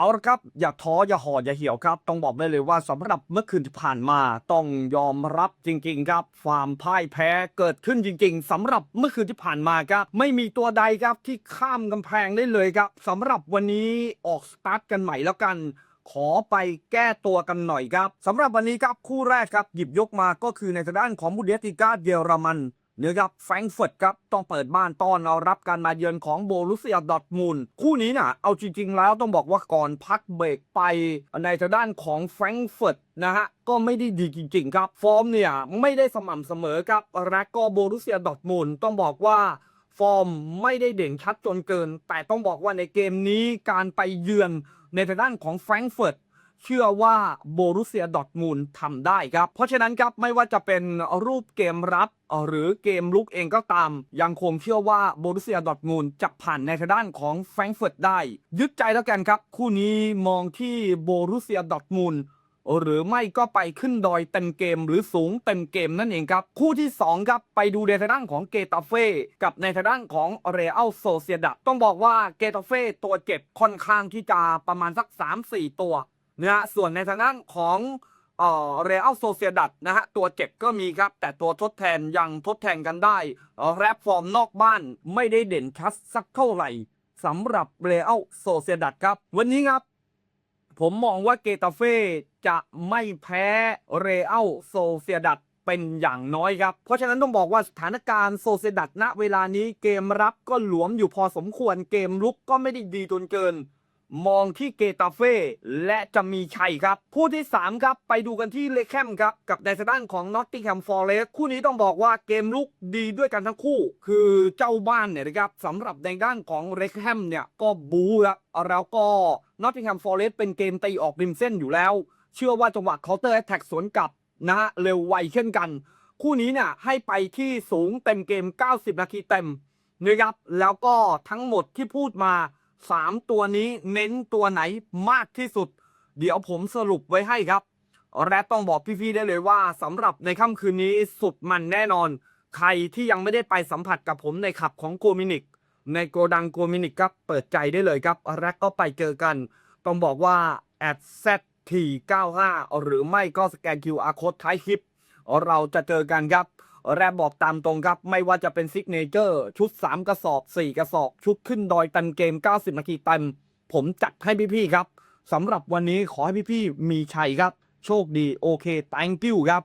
เอาละครับ อย่าท้ออย่าห่ออย่าเหี่ยวครับ ต้องบอกได้เลยว่าสำหรับเมื่อคืนที่ผ่านมาต้องยอมรับจริง ๆ ครับความพ่ายแพ้เกิดขึ้นจริง ๆสำหรับเมื่อคืนที่ผ่านมาครับ ไม่มีตัวใดครับที่ข้ามกำแพงได้เลยครับสำหรับวันนี้ออกสตาร์ทกันใหม่แล้วกันขอไปแก้ตัวกันหน่อยครับสำหรับวันนี้ครับคู่แรกครับหยิบยกมาก็คือในทางด้านของบุเดสติก้าเยอรมัน นื้อครับแฟรงก์เฟิร์ตครับต้องเปิดบ้านต้อนเอารับการมาเยือนของโบรุสเซียดอทมุนคู่นี้น่ะเอาจริง ๆ แล้วต้องบอกว่าก่อนพักเบรกไปในทางด้านของแฟรงก์เฟิร์ตนะฮะก็ไม่ได้ดีจริง ๆ ครับ ฟอร์มเนี่ยไม่ได้สม่ำเสมอครับและก็โบรุสเซียดอทมุนต้องบอกว่าฟอร์มไม่ได้เด่นชัดจนเกิน แต่ต้องบอกว่าในเกมนี้การไปเยือนในทางด้านของแฟรงก์เฟิร์ต เชื่อว่าโบรุสเซียดอร์ทมูลทำได้ครับ เพราะฉะนั้นครับไม่ว่าจะเป็นรูปเกมรับหรือเกมลุกเองก็ตาม ยังคงเชื่อว่าโบรุสเซียดอร์ทมูลจะผ่านในทางด้านของแฟรงก์เฟิร์ตได้ ยึดใจแล้วกันครับ คู่นี้มองที่โบรุสเซียดอร์ทมูลหรือไม่ก็ไปขึ้นดอยเต็มเกมหรือสูงเต็มเกมนั่นเองครับ คู่ที่ 2 ครับ ไปดูในทางด้านของเกตาเฟ่กับในทางด้านของเรอัลโซเซียดาต้องบอกว่าเกตาเฟ่ตัวเจ็บค่อนข้างที่จะประมาณสัก 3-4 ตัว นะฮะส่วนในทางด้านของเอ่อเรอัลโซเซียดัตนะฮะตัวเจ็บก็มีครับ แต่ตัวทดแทนยังทดแทนกันได้ แรปฟอร์มนอกบ้านไม่ได้เด่นชัดสักเท่าไหร่สำหรับเรอัลโซเซียดัตครับ วันนี้ครับ ผมมองว่าเกตาเฟ่จะไม่แพ้เรอัลโซเซียดัตเป็นอย่างน้อยครับ เพราะฉะนั้นต้องบอกว่าสถานการณ์โซเซดัตณเวลานี้เกมรับก็หลวมอยู่พอสมควรเกมลุกก็ไม่ได้ดีจนเกิน มองที่เกตาเฟ่และจะมีชัยครับผู้ที่ 3 ครับ ไปดูกันที่เลแคมครับ กับในทางด้านของนอตติงแฮมฟอร์เรสคู่นี้ต้องบอกว่าเกมลุกดีด้วยกันทั้งคู่ คือเจ้าบ้านเนี่ยนะครับสำหรับในด้านของเลแคมเนี่ยก็บูครับแล้วก็นอตติงแฮมฟอร์เรสเป็นเกมตีออกริมเส้นอยู่แล้ว เชื่อว่าจังหวะเคาน์เตอร์แอตแทกสวนกลับนะฮะเร็วไวเช่นกัน คู่นี้เนี่ยให้ไปที่สูงเต็มเกม 90 นาทีเต็มนะครับแล้วก็ทั้งหมดที่พูดมา 3ตัวนี้เน้นตัวไหนมากที่สุด เดี๋ยวผมสรุปไว้ให้ครับ และต้องบอกพี่ๆได้เลยว่าสำหรับในค่ำคืนนี้สุดมันแน่นอน ใครที่ยังไม่ได้ไปสัมผัสกับผมในขับของโกมินิก ในโกดังโกมินิกครับเปิดใจได้เลยครับและก็ไปเจอกัน ต้องบอกว่า at z t 95หรือไม่ก็สแกน QR code ท้ายคลิป เราจะเจอกันครับ แรบบอกตามตรงครับ ไม่ว่าจะเป็นซิกเนเจอร์ ชุด 3 กระสอบ 4 กระสอบ ชุดขึ้นดอยตันเกม 90 นาทีเต็มผมจัดให้พี่ๆครับสำหรับวันนี้ขอให้พี่ๆมีชัยครับ โชคดีโอเค thank you ครับ